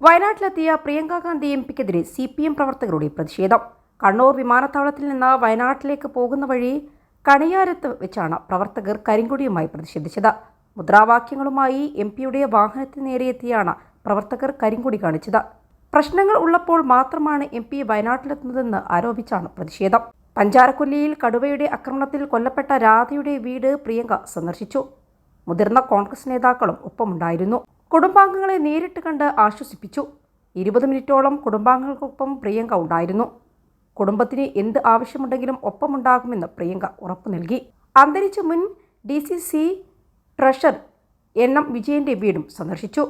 വയനാട്ടിലെത്തിയ Priyanka Gandhi M പിക്കെതിരെ C P M പ്രവർത്തകരുടെ പ്രതിഷേധം. കണ്ണൂർ വിമാനത്താവളത്തിൽ നിന്ന് വയനാട്ടിലേക്ക് പോകുന്ന വഴി കണിയാരത്ത് വെച്ചാണ് പ്രവർത്തകർ കരിങ്കൊടിയുമായി പ്രതിഷേധിച്ചത്. മുദ്രാവാക്യങ്ങളുമായി എം പിയുടെ വാഹനത്തിന് നേരെയെത്തിയാണ് പ്രവർത്തകർ കരിങ്കൊടി കാണിച്ചത്. പ്രശ്നങ്ങൾ ഉള്ളപ്പോൾ മാത്രമാണ് എം പി വയനാട്ടിലെത്തുന്നതെന്ന് ആരോപിച്ചാണ് പ്രതിഷേധം. പഞ്ചാരക്കൊല്ലിയിൽ കടുവയുടെ ആക്രമണത്തിൽ കൊല്ലപ്പെട്ട രാധയുടെ വീട് പ്രിയങ്ക സന്ദർശിച്ചു. മുതിർന്ന കോൺഗ്രസ് നേതാക്കളും ഒപ്പമുണ്ടായിരുന്നു. കുടുംബാംഗങ്ങളെ നേരിട്ട് കണ്ട് ആശ്വസിപ്പിച്ചു. ഇരുപത് മിനിറ്റോളം കുടുംബാംഗങ്ങൾക്കൊപ്പം പ്രിയങ്ക ഉണ്ടായിരുന്നു. കുടുംബത്തിന് എന്ത് ആവശ്യമുണ്ടെങ്കിലും ഒപ്പമുണ്ടാകുമെന്ന് പ്രിയങ്ക ഉറപ്പു നൽകി. അന്തരിച്ച മുൻ D C C treasurer N M വിജയന്റെ വീടും സന്ദർശിച്ചു.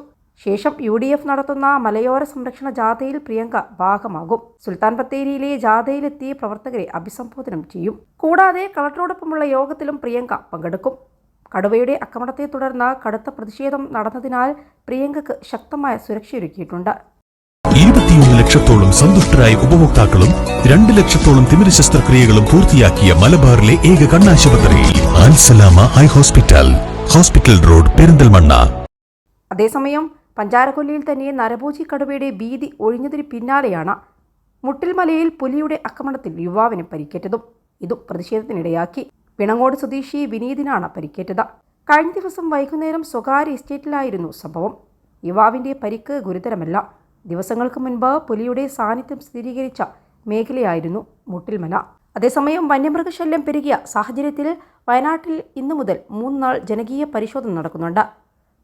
ശേഷം യു ഡി എഫ് നടത്തുന്ന മലയോര സംരക്ഷണ ജാഥയിൽ പ്രിയങ്ക ഭാഗമാകും. സുൽത്താൻ ബത്തേരിയിലെ ജാഥയിലെത്തി പ്രവർത്തകരെ അഭിസംബോധനം ചെയ്യും. കൂടാതെ കളക്ടറോടൊപ്പമുള്ള യോഗത്തിലും പ്രിയങ്ക പങ്കെടുക്കും. കടുവയുടെ ആക്രമണത്തെ തുടർന്ന് കടുത്ത പ്രതിഷേധം നടന്നതിനാൽ പ്രിയങ്കയ്ക്ക് ശക്തമായ സുരക്ഷയൊരുക്കിയിട്ടുണ്ട് ഇരുപത്തിയൊന്ന് ലക്ഷത്തോളം സന്തുഷ്ടരായ ഉപഭോക്താക്കളും രണ്ട് ലക്ഷത്തോളം തിമിര ശസ്ത്രക്രിയകളും പൂർത്തിയാക്കിയ മലബാറിലെ ഏക കണ്ണാശുപത്രി ആൻസലാമ eye hospital hospital road Perinthalmanna. അതേസമയം പഞ്ചാരക്കൊല്ലിയിൽ തന്നെ നരഭോജി കടുവയുടെ ഭീതി ഒഴിഞ്ഞതിന് പിന്നാലെയാണ് മുട്ടിൽമലയിൽ പുലിയുടെ ആക്രമണത്തിൽ യുവാവിന് പരിക്കേറ്റതും. ഇതും പ്രതിഷേധത്തിനിടയാക്കി. പിണങ്ങോട് സ്വദേശി വിനീതിനാണ് പരിക്കേറ്റത്. കഴിഞ്ഞ ദിവസം വൈകുന്നേരം സ്വകാര്യ എസ്റ്റേറ്റിലായിരുന്നു സംഭവം. യുവാവിന്റെ പരിക്ക് ഗുരുതരമല്ല. ദിവസങ്ങൾക്ക് മുൻപ് പുലിയുടെ സാന്നിധ്യം സ്ഥിരീകരിച്ച മേഖലയായിരുന്നു മുട്ടിൽമല. അതേസമയം വന്യമൃഗശല്യം പെരുകിയ സാഹചര്യത്തിൽ വയനാട്ടിൽ ഇന്നു മുതൽ മൂന്ന് നാൾ ജനകീയ പരിശോധന നടക്കുന്നുണ്ട്.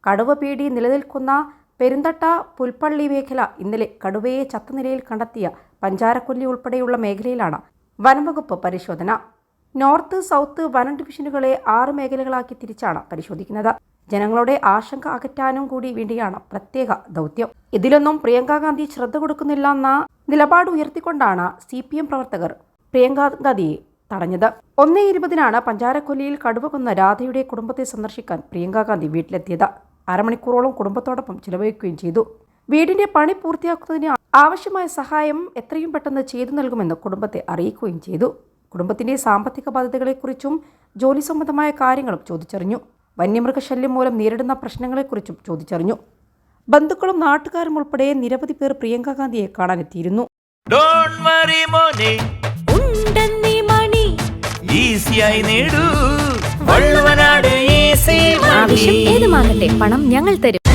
കടുവ പേടി നിലനിൽക്കുന്ന പെരുന്തട്ട പുൽപ്പള്ളി മേഖല ഇന്നലെ കടുവയെ ചത്ത നിലയിൽ കണ്ടെത്തിയ പഞ്ചാരക്കൊല്ലി ഉൾപ്പെടെയുള്ള മേഖലയിലാണ് വനംവകുപ്പ് പരിശോധന. നോർത്ത് സൗത്ത് വനം ഡിവിഷനുകളെ ആറ് മേഖലകളാക്കി തിരിച്ചാണ് പരിശോധിക്കുന്നത്. ജനങ്ങളുടെ ആശങ്ക അകറ്റാനും കൂടി വേണ്ടിയാണ് പ്രത്യേക ദൗത്യം. ഇതിലൊന്നും പ്രിയങ്ക ഗാന്ധി ശ്രദ്ധ കൊടുക്കുന്നില്ലെന്ന നിലപാട് ഉയർത്തിക്കൊണ്ടാണ് സി പി എം പ്രവർത്തകർ പ്രിയങ്ക ഗാന്ധിയെ തടഞ്ഞത്. ഒന്നേ ഇരുപതിനാണ് പഞ്ചാരക്കൊല്ലിയിൽ കടുവ കൊന്ന രാധയുടെ കുടുംബത്തെ സന്ദർശിക്കാൻ പ്രിയങ്ക ഗാന്ധി വീട്ടിലെത്തിയത്. അരമണിക്കൂറോളം കുടുംബത്തോടൊപ്പം ചിലവഴിക്കുകയും ചെയ്തു. വീടിന്റെ പണി പൂർത്തിയാക്കുന്നതിന് ആവശ്യമായ സഹായം എത്രയും പെട്ടെന്ന് ചെയ്തു നൽകുമെന്ന് കുടുംബത്തെ അറിയിക്കുകയും ചെയ്തു. കുടുംബത്തിന്റെ സാമ്പത്തിക ബാധ്യതകളെക്കുറിച്ചും ജോലി സംബന്ധമായ കാര്യങ്ങളും ചോദിച്ചറിഞ്ഞു. വന്യമൃഗശല്യം മൂലം നേരിടുന്ന പ്രശ്നങ്ങളെക്കുറിച്ചും ചോദിച്ചറിഞ്ഞു. ബന്ധുക്കളും നാട്ടുകാരും ഉൾപ്പെടെ നിരവധി പേർ പ്രിയങ്ക ഗാന്ധിയെ കാണാനെത്തിയിരുന്നു. ഡോണ്ട് വറി മോനെ. ഉണ്ടെന്നീ മണി. ഈസിയായി നേടൂ. വള്ളുവനാട് ഈസി ആവശ്യം ഏതുമാകട്ടെ പണം ഞങ്ങൾ തരും.